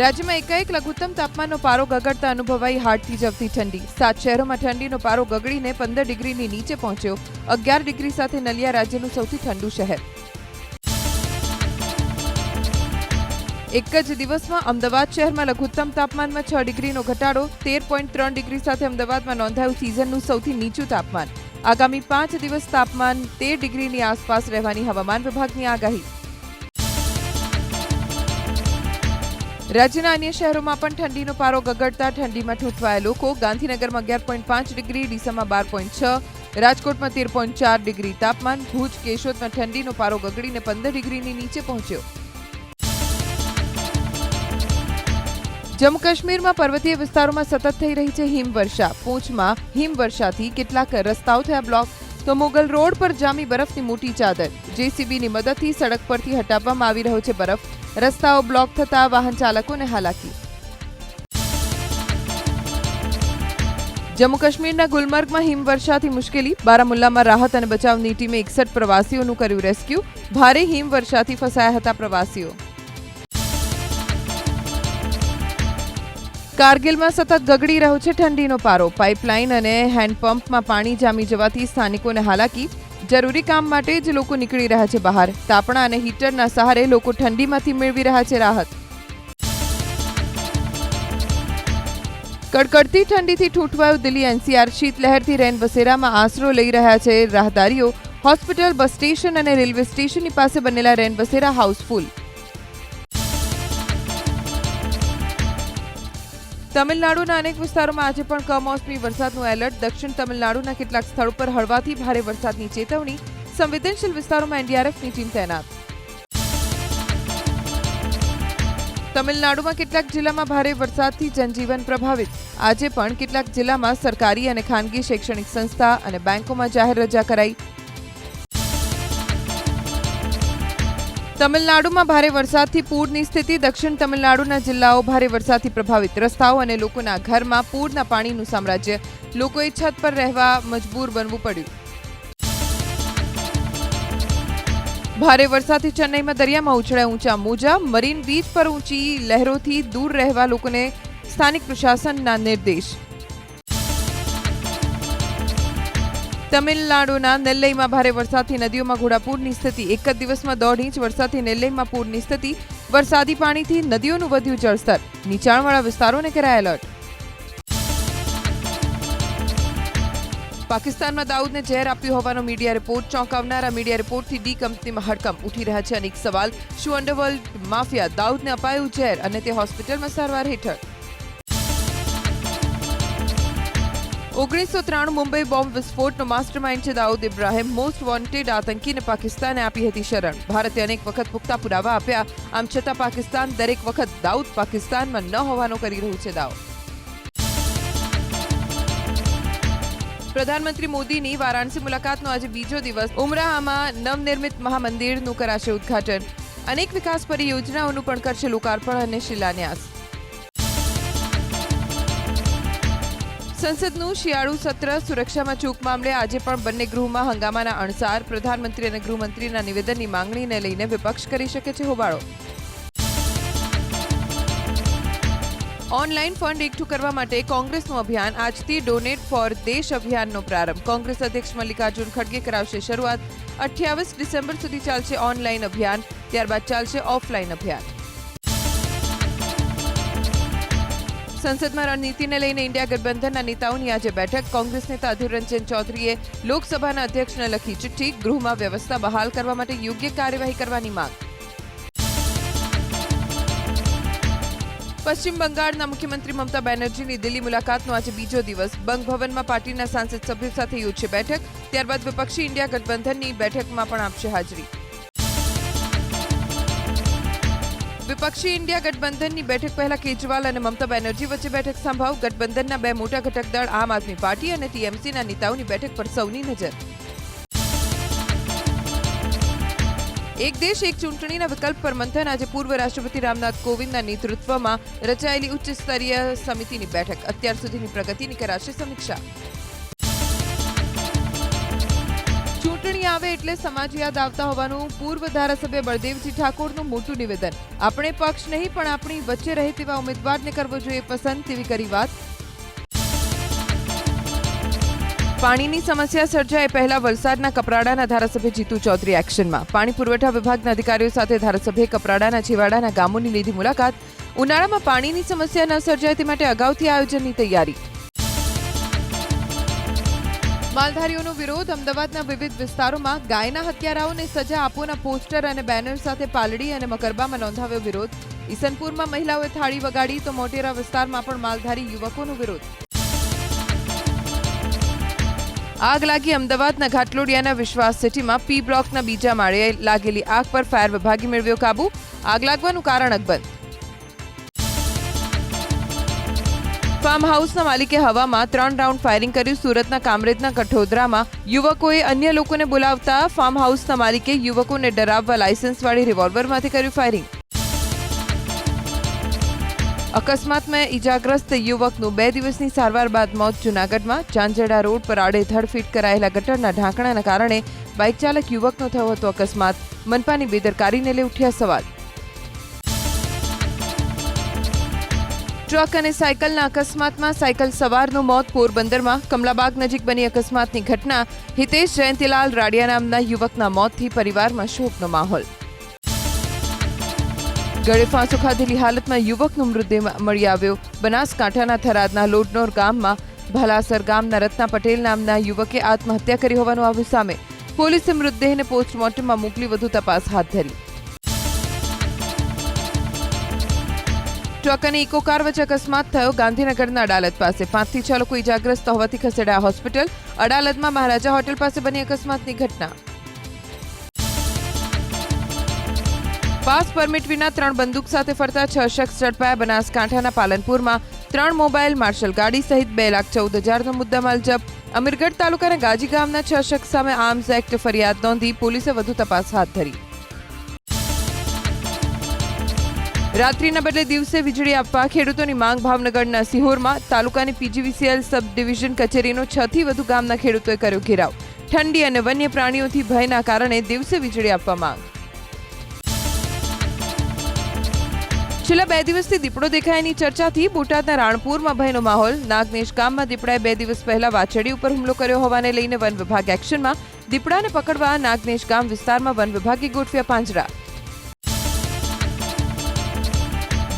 રાજ્યમાં એકાએક લઘુત્તમ તાપમાનનો પારો ગગડતા અનુભવાઈ હાડથી જવતી ઠંડી. સાત શહેરોમાં ઠંડીનો પારો ગગડીને પંદર ડિગ્રીની નીચે પહોંચ્યો. અગિયાર ડિગ્રી સાથે નલિયા રાજ્યનું સૌથી ઠંડુ શહેર. એક જ દિવસમાં અમદાવાદ શહેરમાં લઘુત્તમ તાપમાનમાં છ ડિગ્રીનો ઘટાડો, તેર પોઈન્ટ ત્રણ ડિગ્રી સાથે અમદાવાદમાં નોંધાયું સિઝનનું સૌથી નીચું તાપમાન. આગામી પાંચ દિવસ તાપમાન તેર ડિગ્રીની આસપાસ રહેવાની હવામાન વિભાગની આગાહી. રાજ્યના અન્ય શહેરોમાં પણ ઠંડીનો પારો ગગડતા ઠંડીમાં ઠૂંઠવાયા લોકો. ગાંધીનગરમાં અગિયાર પોઈન્ટ પાંચ ડિગ્રી, ડીસામાં બાર પોઈન્ટ છ, રાજકોટમાં તેર પોઈન્ટ ચાર ડિગ્રી તાપમાન, ભુજ, કેશોદમાં ઠંડીનો પારો ગગડીને પંદર ડિગ્રીની નીચે પહોંચ્યો. જમ્મુ કાશ્મીરમાં પર્વતીય વિસ્તારોમાં સતત થઈ રહી છે હિમવર્ષા. પૂંછમાં હિમવર્ષાથી કેટલાક રસ્તાઓ થયા બ્લોક. તો મોગલ રોડ પર જામી બરફની મોટી ચાદર. જેસીબીની મદદથી સડક પરથી હટાવવામાં આવી રહ્યો છે બરફ. રસ્તાઓ બ્લોક થતા વાહન ચાલકોને હાલાકી. જમ્મુ કાશ્મીરના ગુલમર્ગમાં હિમવર્ષાથી મુશ્કેલી. બારામુલ્લામાં રાહત અને બચાવની ટીમે એકસઠ પ્રવાસીઓનું કર્યું રેસ્ક્યુ. ભારે હિમવર્ષાથી ફસાયા હતા પ્રવાસીઓ. કારગિલમાં સતત ગગડી રહ્યો છે ઠંડીનો પારો. પાઇપલાઇન અને હેન્ડપંપમાં પાણી જામી જવાથી સ્થાનિકોને હાલાકી. જરૂરી કામ માટે જ લોકો નીકળી રહ્યા છે બહાર. તાપણા અને હીટરના સહારે લોકો ઠંડીમાંથી મેળવી રહ્યા છે રાહત. કડકડતી ઠંડીથી ઠૂંઠવાયું દિલ્હી એનસીઆર. શીતલહેરથી રેન બસેરામાં આશરો લઈ રહ્યા છે રાહદારીઓ. હોસ્પિટલ, બસ સ્ટેશન અને રેલવે સ્ટેશનની પાસે બનેલા રેન બસેરા હાઉસફુલ. તમિલનાડુના અનેક વિસ્તારોમાં આજે પણ કમોસમી વરસાદનું એલર્ટ. દક્ષિણ તમિલનાડુના કેટલાક સ્થળ પર હળવાથી ભારે વરસાદની ચેતવણી. સંવેદનશીલ વિસ્તારોમાં એનડીઆરએફની ટીમ તૈનાત. તમિલનાડુમાં કેટલાક જિલ્લામાં ભારે વરસાદથી જનજીવન પ્રભાવિત. આજે પણ કેટલાક જિલ્લામાં સરકારી અને ખાનગી શૈક્ષણિક સંસ્થા અને બેંકોમાં જાહેર રજા કરાઈ. તમિલનાડુમાં ભારે વરસાદથી પૂરની સ્થિતિ. દક્ષિણ તમિલનાડુના જિલ્લાઓ ભારે વરસાદથી પ્રભાવિત. રસ્તાઓ અને લોકોના ઘરમાં પૂરના પાણીનું સામ્રાજ્ય. લોકોએ છત પર રહેવા મજબૂર બનવું પડ્યું. ભારે વરસાદથી ચેન્નઈમાં દરિયામાં ઉછળ્યા ઊંચા મોજા. મરીન બીચ પર ઊંચી લહેરોથી દૂર રહેવા લોકોને સ્થાનિક પ્રશાસનના નિર્દેશ. તમિલનાડુના નેલ્લઈમાં ભારે વરસાદથી નદીઓમાં ઘોડાપૂરની સ્થિતિ. એક જ દિવસમાં દોઢ ઇંચ વરસાદથી નેલ્લઈમાં પૂરની સ્થિતિ. વરસાદી પાણીથી નદીઓનું વધ્યું જળસ્તર. નીચાણવાળા વિસ્તારોને કરાયા એલર્ટ. પાકિસ્તાનમાં દાઉદને ઝેર આપ્યું હોવાનો મીડિયા રિપોર્ટ. ચોંકાવનારા મીડિયા રિપોર્ટથી ડી કંપનીમાં હડકંપ. ઉઠી રહ્યા છે અનેક સવાલ. શું અંડરવર્લ્ડ માફિયા દાઉદને અપાયું ઝેર અને તે હોસ્પિટલમાં સારવાર હેઠળ? ઓગણીસો ત્રાણું મુંબઈ બોમ્બ વિસ્ફોટનો માસ્ટરમાઇન્ડ છે દાઉદ ઇબ્રાહિમ. મોસ્ટ વોન્ટેડ આતંકીને પાકિસ્તાને આપી હતી શરણ. ભારતે અનેક વખત પુખ્તા પુરાવા આપ્યા. આમ છતાં પાકિસ્તાન દરેક વખત દાઉદ પાકિસ્તાનમાં ન હોવાનો કરી રહ્યું છે દાવો પ્રધાનમંત્રી મોદીની વારાણસી મુલાકાતનો આજે બીજો દિવસ. ઉમરાહામાં નવનિર્મિત મહામંદિરનું કરાશે ઉદ્ઘાટન. અનેક વિકાસ પરિયોજનાઓનું પણ કરશે લોકાર્પણ અને શિલાન્યાસ. સંસદનું શિયાળુ સત્ર સુરક્ષામાં ચૂક મામલે આજે પણ બંને ગૃહમાં હંગામાના અણસાર. પ્રધાનમંત્રી અને ગૃહમંત્રીના નિવેદનની માંગણીને લઈને વિપક્ષ કરી શકે છે હોબાળો. ઓનલાઈન ફંડ એકઠું કરવા માટે કોંગ્રેસનું અભિયાન. આજથી ડોનેટ ફોર દેશ અભિયાનનો પ્રારંભ. કોંગ્રેસ અધ્યક્ષ મલ્લિકાર્જુન ખડગે કરાવશે શરૂઆત. અઠ્યાવીસ ડિસેમ્બર સુધી ચાલશે ઓનલાઈન અભિયાન. ત્યારબાદ ચાલશે ઓફલાઈન અભિયાન. સંસદમાં રણનીતિને લઈને ઇન્ડિયા ગઠબંધનના નેતાઓની આજે બેઠક. કોંગ્રેસ નેતા અધીર રંજન ચૌધરીએ લોકસભાના અધ્યક્ષને લખી ચિઠ્ઠી. ગૃહમાં વ્યવસ્થા બહાલ કરવા માટે યોગ્ય કાર્યવાહી કરવાની માંગ. પશ્ચિમ બંગાળના મુખ્યમંત્રી મમતા બેનર્જીની દિલ્હી મુલાકાતનો આજે બીજો દિવસ. બંગ ભવનમાં પાર્ટીના સાંસદ સભ્યો સાથે યોજશે બેઠક. ત્યારબાદ વિપક્ષી ઇન્ડિયા ગઠબંધનની બેઠકમાં પણ આપશે હાજરી. વિપક્ષી ઇન્ડિયા ગઠબંધનની બેઠક પહેલા કેજરીવાલ અને મમતા બેનર્જી વચ્ચે બેઠક સંભાવ ગઠબંધનના બે મોટા ઘટક દળ આમ આદમી પાર્ટી અને ટીએમસીના નેતાઓની બેઠક પર સૌની નજર. એક દેશ, એક ચૂંટણીના વિકલ્પ પર મંથન. આજે પૂર્વ રાષ્ટ્રપતિ રામનાથ કોવિંદના નેતૃત્વમાં રચાયેલી ઉચ્ચ સ્તરીય સમિતિની બેઠક. અત્યાર સુધીની પ્રગતિની કરાશે સમીક્ષા? આવે એટલે સમાજ યાદ આવતા હોવાનું પૂર્વ ધારાસભ્ય બળદેવજી ઠાકોરનું મોટું નિવેદન. આપણે પક્ષ નહીં, પણ આપણી વચ્ચે રહે તેવા ઉમેદવારને કરવો જોઈએ પસંદ તેવી કરી વાત. પાણીની સમસ્યા સર્જાય પહેલા વલસાડના કપરાડાના ધારાસભ્ય જીતુ ચૌધરી એક્શનમાં. પાણી પુરવઠા વિભાગના અધિકારીઓ સાથે ધારાસભ્યે કપરાડાના છેવાડાના ગામોની લીધી મુલાકાત. ઉનાળામાં પાણીની સમસ્યા ન સર્જાય તે માટે અગાઉથી આયોજનની તૈયારી. માલધારીઓનો વિરોધ અમદાવાદના વિવિધ વિસ્તારોમાં ગાયના હત્યારાઓને સજા આપોના પોસ્ટર અને બેનર સાથે પાલડી અને મકરબામાં નોંધાવ્યો વિરોધ. ઈસનપુરમાં મહિલાઓએ થાળી વગાડી તો મોટેરા વિસ્તારમાં પણ માલધારી યુવકોનો વિરોધ. આગ લાગી અમદાવાદના ઘાટલોડિયાના વિશ્વાસ સિટીમાં પી બ્લોકના બીજા માળે લાગેલી આગ પર ફાયર વિભાગે મેળવ્યો કાબુ. આગ લાગવાનું કારણ અકબંધ ફાર્મ હાઉસના માલિકે હવામાં ત્રણ રાઉન્ડ ફાયરિંગ કર્યું. સુરતના કામરેજના કઠોદરામાં યુવકોએ અન્ય લોકોને બોલાવતા ફાર્મ હાઉસના માલિકે યુવકોને ડરાવવા લાયસન્સવાળી રિવોલ્વરમાંથી કર્યું ફાયરિંગ. અકસ્માતમાં ઇજાગ્રસ્ત યુવકનું બે દિવસની સારવાર બાદ મોત જૂનાગઢમાં. ચાંજેડા રોડ પર આડેધડ ફિટ કરાયેલા ગટરના ઢાંકણાના કારણે બાઇક ચાલક યુવકનો થયો હતો અકસ્માત. મનપાની બેદરકારીને લઈ ઉઠ્યા સવાલ. ટ્રક અને સાયકલના અકસ્માતમાં સાયકલ સવારનું મોત પોરબંદરમાં. કમલાબાગ નજીક બની અકસ્માતની ઘટના. હિતેશ જયંતિલાલ રાડિયા નામના યુવકના મોતથી પરિવારમાં શોકનો માહોલ. ગળે ફાંસો હાલતમાં યુવકનો મૃતદેહ મળી આવ્યો. બનાસકાંઠાના થરાદના લોડનોર ગામમાં ભલાસર ગામના રત્ના પટેલ નામના યુવકે આત્મહત્યા કરી હોવાનું આવ્યું સામે. પોલીસે મૃતદેહને પોસ્ટમોર્ટમમાં મોકલી વધુ તપાસ હાથ ધરી. ટ્રક અને ઇકો વચ્ચે અકસ્માત થયો. ગાંધીનગરના અડાલત પાસે પાંચથી છ લોકો ઇજાગ્રસ્ત હોવાથી ખસેડાયા હોસ્પિટલ. અડાલતમાં મહારાજા હોટેલ પાસે બની અકસ્માતની ઘટના. પાસ પરમિટ વિના ત્રણ બંદૂક સાથે ફરતા છ શખ્સ ઝડપાયા બનાસકાંઠાના પાલનપુરમાં. ત્રણ મોબાઈલ, માર્શલ ગાડી સહિત બે લાખ ચૌદ હજારનો મુદ્દામાલ જપ્ત. અમીરગઢ તાલુકાના ગાજી ગામના છ શખ્સ સામે આર્મ્સ એક્ટ ફરિયાદ નોંધી પોલીસે વધુ તપાસ હાથ ધરી. રાત્રિના બદલે દિવસે વીજળી આપવા ખેડૂતોની માંગ ભાવનગરના સિહોરમાં. તાલુકાની પીજીવીસીએલ સબ ડિવિઝન કચેરીનો છ થી વધુ ગામના ખેડૂતોએ કર્યો ઘેરાવ. ઠંડી અને વન્ય પ્રાણીઓથી ભયના કારણે દિવસે વીજળી આપવા માંગ. છેલ્લા બે દિવસથી દીપડો દેખાયાની ચર્ચાથી બોટાદના રાણપુરમાં ભયનો માહોલ. નાગનેશ ગામમાં દીપડાએ બે દિવસ પહેલા વાછડી ઉપર હુમલો કર્યો હોવાને લઈને વન વિભાગ એક્શનમાં. દીપડાને પકડવા નાગનેશ ગામ વિસ્તારમાં વન વિભાગે ગોઠવ્યા પાંજરા.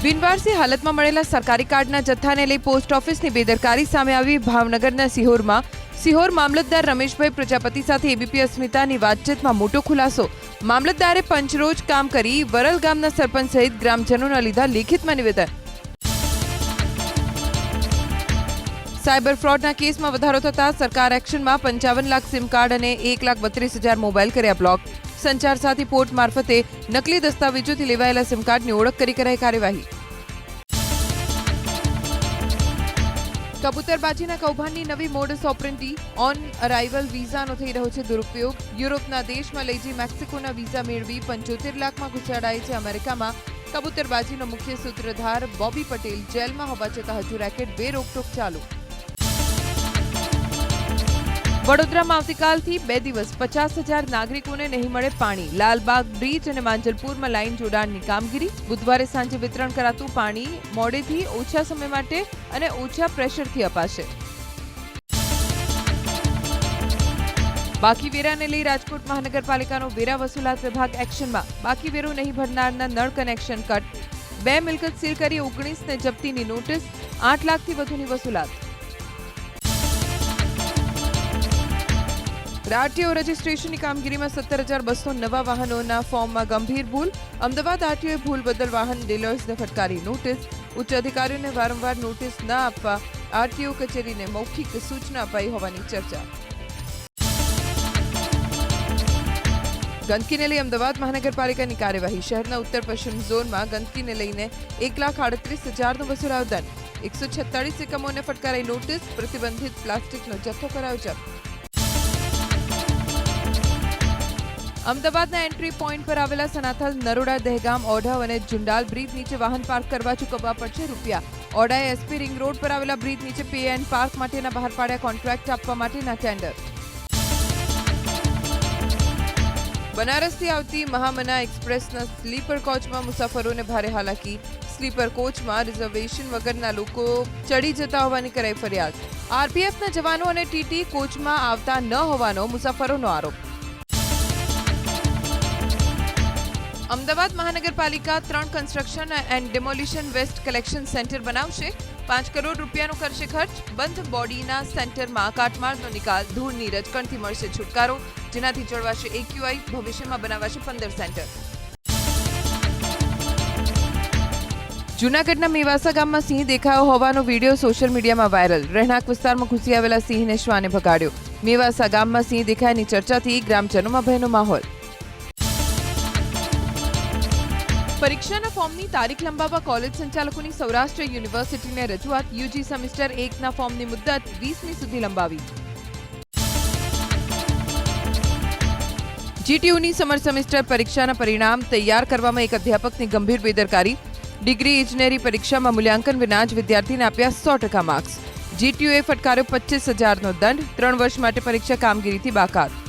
બિનવારસી હાલતમાં મળેલા સરકારી કાર્ડના જથ્થાને લઈ પોસ્ટ ઓફિસની બેદરકારી સામે આવી ભાવનગરના સિહોરમાં. સિહોર મામલતદાર રમેશભાઈ પ્રજાપતિ સાથે એબીપી અસ્મિતાની વાતચીતમાં મોટો ખુલાસો. મામલતદારે પંચરોજ કામ કરી વરલ ગામના સરપંચ સહિત ગ્રામજનોના લીધા લેખિતમાં નિવેદન સાયબર ફ્રોડના કેસમાં વધારો થતા સરકાર એક્શનમાં પંચાવન લાખ સિમ કાર્ડ અને એક લાખ બત્રીસ હજાર મોબાઈલ કર્યા બ્લોક. સંચાર સાથી પોર્ટ મારફતે નકલી દસ્તાવેજોથી લેવાયેલા સિમ કાર્ડની ઓળખ કરી કરાઈ કાર્યવાહી. કબૂતરબાજીના કૌભાંડની નવી મોડસ ઓપરેન્ટી ઓન અરાઇવલ વિઝાનો થઈ રહ્યો છે દુરુપયોગ. યુરોપના દેશમાં લઈ જઈ મેક્સિકોના વિઝા મેળવી પંચોતેર લાખમાં ઘૂસાડાય છે અમેરિકામાં. કબૂતરબાજીનો મુખ્ય સૂત્રધાર બોબી પટેલ જેલમાં હોવા છતાં હજુ રેકેટ બે રોકટોક ચાલુ. વડોદરામાં આવતીકાલથી બે દિવસ પચાસ હજાર નાગરિકોને નહીં મળે પાણી. લાલબાગ બ્રિજ અને માંજલપુરમાં લાઇન જોડાણની કામગીરી. બુધવારે સાંજે વિતરણ કરાતું પાણી મોડેથી ઓછા સમય માટે અને ઓછા પ્રેશરથી અપાશે. બાકી વેરાને લઈ રાજકોટ મહાનગરપાલિકાનો વેરા વસૂલાત વિભાગ એક્શનમાં. બાકી વેરો નહીં ભરનારના નળ કનેક્શન કટ. બે મિલકત સીલ કરી ઓગણીસને જપ્તીની નોટિસ. આઠ લાખથી વધુની વસૂલાત. આરટીઓ રજીસ્ટ્રેશનની કામગીરીમાં સત્તર હજાર બસો નવા વાહનોના ફોર્મમાં ગંભીર ભૂલ અમદાવાદ આરટીઓએ ભૂલ બદલ વાહન ડીલર્સને ફટકારી નોટિસ ઉચ્ચ અધિકારીઓને વારંવાર નોટિસ ન આપવા આરટીઓ કચેરીને મૌખિક સૂચના અપાઈ હોવાની ચર્ચા ગંદકીને લઈ અમદાવાદ મહાનગરપાલિકાની કાર્યવાહી શહેરના ઉત્તર પશ્ચિમ ઝોનમાં ગંદકીને લઈને એક લાખ આડત્રીસ હજારનો વસૂલાયો દંડ એકસો છેતાળીસ એકમોને ફટકારાઈ નોટિસ પ્રતિબંધિત પ્લાસ્ટિકનો જથ્થો કરાયો જપ્ત અમદાવાદના એન્ટ્રી પોઈન્ટ પર આવેલા સનાથલ, નરોડા, દહેગામ, ઓઢવ અને જુંડાલ બ્રિજ નીચે વાહન પાર્ક કરવા ચૂકવવા પડશે રૂપિયા. ઓઢાએ એસપી રિંગ રોડ પર આવેલા બ્રિજ નીચે પે એન્ડ પાર્ક માટેના બહાર પાડ્યા કોન્ટ્રાક્ટ આપવા માટેના ટેન્ડર. બનારસથી આવતી મહામના એક્સપ્રેસના સ્લીપર કોચમાં મુસાફરોને ભારે હાલાકી. સ્લીપર કોચમાં રિઝર્વેશન વગરના લોકો ચડી જતા હોવાની કરાઈ ફરિયાદ. આરપીએફના જવાનો અને ટીટી કોચમાં આવતા ન હોવાનો મુસાફરોનો આરોપ. અમદાવાદ મહાનગરપાલિકા ત્રણ construction and demolition waste collection centre બનાવશે. પાંચ કરોડ રૂપિયાનો કરશે ખર્ચ. બંધ બોડીના સેન્ટરમાં કાટમાળનો નિકાલ. ધૂળની રજકણથી મળશે છુટકારો. જેનાથી જોડવાશે એક્યુઆઈ ભવિષ્યમાં બનાવાશે પંદર સેન્ટર. જૂનાગઢના મેવાસા ગામમાં સિંહ દેખાયો હોવાનો વીડિયો સોશિયલ મીડિયામાં વાયરલ. રહેણાંક વિસ્તારમાં ઘૂસી આવેલા સિંહને શ્વાને ભગાડ્યો. મેવાસા ગામમાં સિંહ દેખાયાની ચર્ચાથી ગ્રામજનોમાં ભયનો માહોલ. પરીક્ષાના ફોર્મની તારીખ લંબાવવા કોલેજ સંચાલકોની સૌરાષ્ટ્ર યુનિવર્સિટીને રજૂઆત, યુજી સેમિસ્ટર એકના ફોર્મની મુદત વીસમી સુધી લંબાવી. જીટીયુની સમર સેમિસ્ટર પરીક્ષાના પરિણામ તૈયાર કરવામાં એક અધ્યાપકની ગંભીર બેદરકારી. ડિગ્રી ઇજનેરી પરીક્ષામાં મૂલ્યાંકન વિના જ વિદ્યાર્થીને આપ્યા સો ટકા માર્ક્સ. જીટીયુએ ફટકાર્યો પચીસ હજારનો દંડ, ત્રણ વર્ષ માટે પરીક્ષા કામગીરીથી બાકાત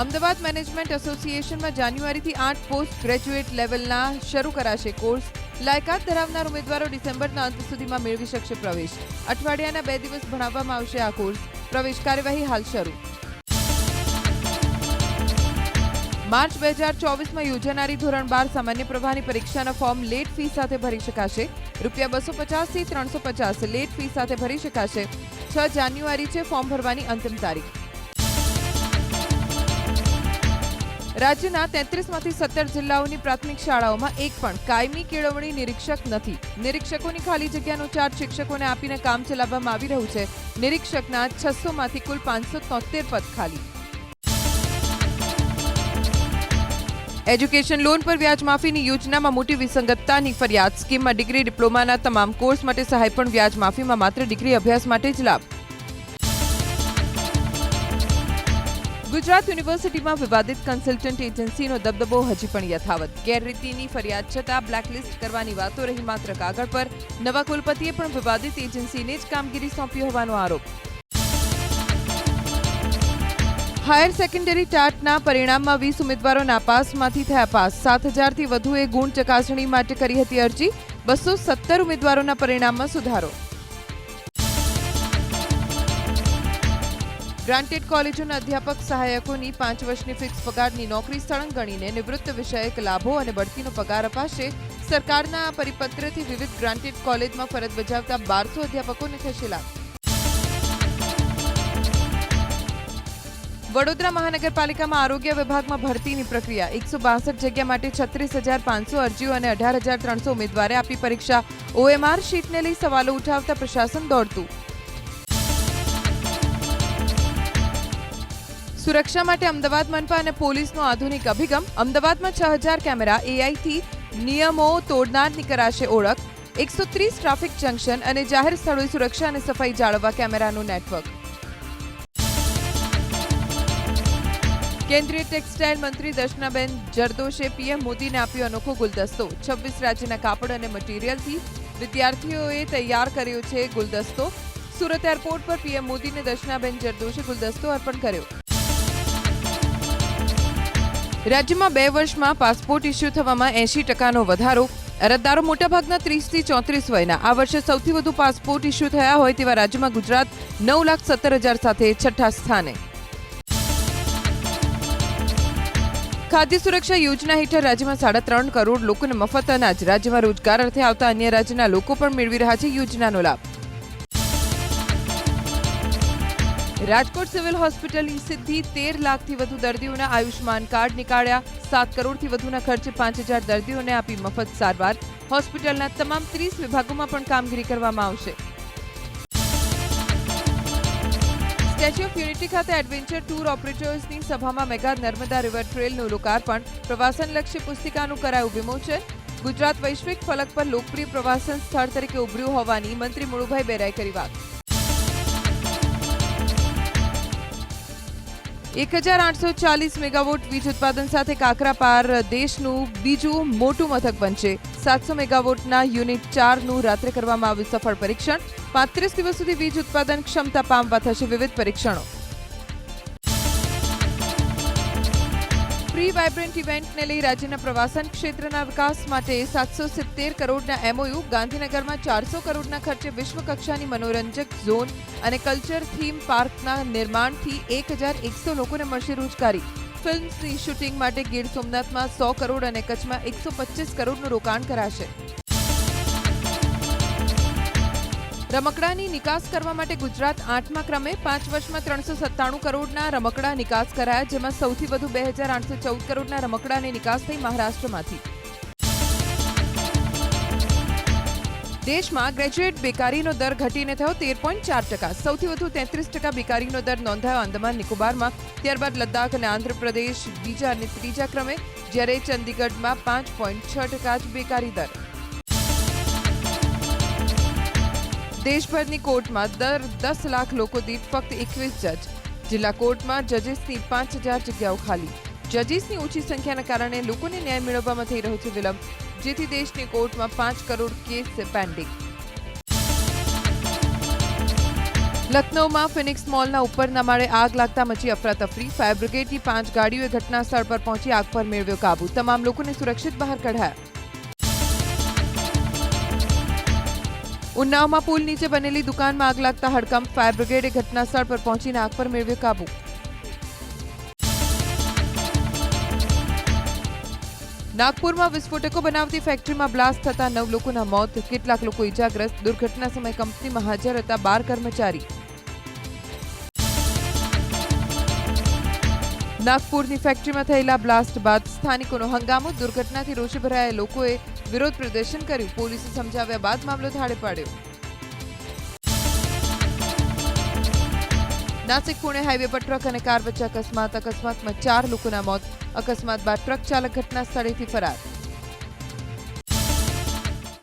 અમદાવાદ મેનેજમેન્ટ એસોસિએશનમાં જાન્યુઆરીથી આઠ પોસ્ટ ગ્રેજ્યુએટ લેવલના શરૂ કરાશે કોર્સ. લાયકાત ધરાવનાર ઉમેદવારો ડિસેમ્બરના અંત સુધીમાં મેળવી શકશે પ્રવેશ. અઠવાડિયાના બે દિવસ ભણાવવામાં આવશે આ કોર્સ. પ્રવેશ કાર્યવાહી હાલ શરૂ. માર્ચ બે હજાર ચોવીસમાં યોજાનારી ધોરણ બાર સામાન્ય પ્રવાહની પરીક્ષાના ફોર્મ લેટ ફી સાથે ભરી શકાશે. રૂપિયા બસો પચાસથી ત્રણસો પચાસ લેટ ફી સાથે ભરી શકાશે. છ જાન્યુઆરી છે ફોર્મ ભરવાની અંતિમ તારીખ. રાજ્યના તેત્રીસમાંથી સત્તર જિલ્લાઓની પ્રાથમિક શાળાઓમાં એક પણ કાયમી કેળવણી નિરીક્ષક નથી. નિરીક્ષકોની ખાલી જગ્યાનો ચાર્જ શિક્ષકોને આપીને કામ ચલાવવામાં આવી રહ્યું છે. નિરીક્ષકના છસોમાંથી કુલ પાંચસો તોતેર પદ ખાલી. એજ્યુકેશન લોન પર વ્યાજ માફીની યોજનામાં મોટી વિસંગતતાની ફરિયાદ. સ્કીમમાં ડિગ્રી ડિપ્લોમાના તમામ કોર્સ માટે સહાય, પણ વ્યાજ માફીમાં માત્ર ડિગ્રી અભ્યાસ માટે જ લાભ. ગુજરાત યુનિવર્સિટીમાં વિવાદિત કન્સલ્ટન્ટ એજન્સીનો દબદબો હજી પણ યથાવત. ગેરરીતિની ફરિયાદ છતાં બ્લેકલિસ્ટ કરવાની વાતો રહી માત્ર કાગળ પર. નવા કુલપતિએ પણ વિવાદિત એજન્સીને જ કામગીરી સોંપી હોવાનો આરોપ. હાયર સેકન્ડરી ટાટના પરિણામમાં વીસ ઉમેદવારો નાપાસમાંથી થયા પાસ. સાત હજારથી વધુએ ગુણ ચકાસણી માટે કરી હતી અરજી. બસો સત્તર ઉમેદવારોના પરિણામમાં સુધારો. ગ્રાન્ટેડ કોલેજોના અધ્યાપક સહાયકોની પાંચ વર્ષની ફિક્સ પગારની નોકરી સળંગ ગણીને નિવૃત્ત વિષયક લાભો અને બઢતીનો પગાર અપાશે. સરકારના પરિપત્રથી વિવિધ ગ્રાન્ટેડ કોલેજમાં ફરજ બજાવતા બારસો અધ્યાપકોને થશે લાભ. વડોદરા મહાનગરપાલિકામાં આરોગ્ય વિભાગમાં ભરતીની પ્રક્રિયા. એકસો બાસઠ જગ્યા માટે છત્રીસ હજાર પાંચસો અરજીઓ અને અઢાર હજાર ત્રણસો ઉમેદવારે આપી પરીક્ષા. ઓએમઆર શીટને લઈ સવાલો ઉઠાવતા પ્રશાસન દોડતું. સુરક્ષા માટે અમદાવાદ મનપા અને પોલીસનો આધુનિક અભિગમ. અમદાવાદમાં છ હજાર કેમેરા એઆઈથી નિયમો તોડનારની કરાશે ઓળખ, એકસો ત્રીસ ટ્રાફિક જંકશન અને જાહેર સ્થળોએ સુરક્ષા અને સફાઈ જાળવવા કેમેરાનું નેટવર્ક. કેન્દ્રીય ટેક્સટાઇલ મંત્રી દર્શનાબેન જરદોશે પીએમ મોદીને આપ્યો અનોખો ગુલદસ્તો. છવ્વીસ રાજ્યના કાપડ અને મટીરિયલથી વિદ્યાર્થીઓએ તૈયાર કર્યો છે ગુલદસ્તો. સુરત એરપોર્ટ પર પીએમ મોદીને દર્શનાબેન જરદોશે ગુલદસ્તો અર્પણ કર્યો. રાજ્યમાં બે વર્ષમાં પાસપોર્ટ ઇસ્યુ થવામાં એંશી ટકાનો વધારો. અરજદારો મોટાભાગના ત્રીસથી ચોત્રીસ વયના. આ વર્ષે સૌથી વધુ પાસપોર્ટ ઇસ્યુ થયા હોય તેવા રાજ્યમાં ગુજરાત નવ લાખ સત્તર હજાર સાથે છઠ્ઠા સ્થાને. ખાદ્ય સુરક્ષા યોજના હેઠળ રાજ્યમાં સાડા ત્રણ કરોડ લોકોને મફત અનાજ. રાજ્યમાં રોજગાર અર્થે આવતા અન્ય રાજ્યના લોકો પણ મેળવી રહ્યા છે યોજનાનો લાભ. રાજકોટ સિવિલ હોસ્પિટલની સિદ્ધિ, તેર લાખથી વધુ દર્દીઓના આયુષ્માન કાર્ડ નીકાળ્યા, સાત કરોડથી વધુના ખર્ચે પાંચ હજાર દર્દીઓને આપી મફત સારવાર. હોસ્પિટલના તમામ ત્રીસ વિભાગોમાં પણ કામગીરી કરવામાં આવશે. સ્ટેચ્યુ ઓફ યુનિટી ખાતે એડવેન્ચર ટૂર ઓપરેટર્સની સભામાં મેગા નર્મદા રિવર ટ્રેલનું લોકાર્પણ, પ્રવાસનલક્ષી પુસ્તિકાનું કરાયું વિમોચન. ગુજરાત વૈશ્વિક ફલક પર લોકપ્રિય પ્રવાસન સ્થળ તરીકે ઉભર્યું હોવાની મંત્રી મુળુભાઈ બેરાએ કરી વાત. એક હજાર આઠસો ચાલીસ મેગાવોટ વીજ ઉત્પાદન સાથે કાકરાપાર દેશનું બીજું મોટું મથક બનશે. સાતસો મેગાવોટના યુનિટ ચારનું રાત્રે કરવામાં આવ્યું સફળ પરીક્ષણ. પાંત્રીસ દિવસ સુધી વીજ ઉત્પાદન ક્ષમતા પામવા થશે વિવિધ પરીક્ષણો. ફ્રી વાઇબ્રન્ટ ઇવેન્ટને લઈ રાજ્યના પ્રવાસન ક્ષેત્રના વિકાસ માટે સાતસો સિત્તેર કરોડના એમઓયુ ગાંધીનગરમાં ચારસો કરોડના ખર્ચે વિશ્વ કક્ષાની મનોરંજક ઝોન અને કલ્ચર થીમ પાર્કના નિર્માણથી એક હજાર એકસો લોકોને મળશે રોજગારી. ફિલ્મ્સની શૂટિંગ માટે ગીર સોમનાથમાં સો કરોડ અને કચ્છમાં એકસો પચીસ કરોડનું રોકાણ કરાશે. રમકડાની નિકાસ કરવા માટે ગુજરાત આઠમા ક્રમે પાંચ વર્ષમાં ત્રણસો સત્તાણું કરોડના રમકડા નિકાસ કરાયા, જેમાં સૌથી વધુ બે હજાર આઠસો ચૌદ કરોડના રમકડાની નિકાસ થઈ મહારાષ્ટ્રમાંથી. દેશમાં ગ્રેજ્યુએટ બેકારીનો દર ઘટીને થયો તેર પોઈન્ટ ચાર ટકા. સૌથી વધુ તેત્રીસ ટકા બેકારીનો દર નોંધાયો આંદમાન નિકોબારમાં. ત્યારબાદ લદ્દાખ અને આંધ્રપ્રદેશ બીજા અને ત્રીજા ક્રમે, જ્યારે ચંદીગઢમાં પાંચ પોઈન્ટ છ ટકા જ બેકારી દર. દેશભરની કોર્ટમાં દર દસ લાખ લોકો દીઠ ફક્ત એકવીસ જજ જિલ્લા કોર્ટમાં જજીસની પાંચ હજાર જગ્યાઓ ખાલી જજીસની ઓછી સંખ્યાના કારણે લોકોને ન્યાય મેળવવામાં થઈ રહ્યો છે વિલંબ જેથી દેશની કોર્ટમાં પાંચ કરોડ કેસ પેન્ડિંગ લખનૌમાં ફિનિક્સ મોલના ઉપરના માળે આગ લાગતા મચી અફરાતફરી ફાયર બ્રિગેડની પાંચ ગાડીઓએ ઘટના સ્થળ પર પહોંચી આગ પર મેળવ્યો કાબુ તમામ લોકોને સુરક્ષિત બહાર કઢાયા ઉન્નાવમાં પુલ નીચે બનેલી દુકાનમાં આગ લાગતા હડકંપ ફાયર બ્રિગેડે ઘટના સ્થળ પર પહોંચીને આગ પર મેળવ્યો કાબુ નાગપુરમાં વિસ્ફોટકો બનાવતી ફેક્ટરીમાં બ્લાસ્ટ થતા નવ લોકોના મોત કેટલાક લોકો ઇજાગ્રસ્ત દુર્ઘટના સમયે કંપનીમાં હાજર હતા બાર કર્મચારી નાગપુરની ફેક્ટરીમાં થયેલા બ્લાસ્ટ બાદ સ્થાનિકોનો હંગામો દુર્ઘટનાથી રોષે ભરાયા લોકોએ વિરોધ પ્રદર્શન કર્યું. પોલીસે સમજાવ્યા બાદ મામલો થાળે પાડ્યો. નાસિક પુણે હાઈવે પર ટ્રક અને કાર વચ્ચે અકસ્માત. અકસ્માતમાં ચાર લોકોના મોત. અકસ્માત બાદ ટ્રક ચાલક ઘટના સ્થળેથી ફરાર.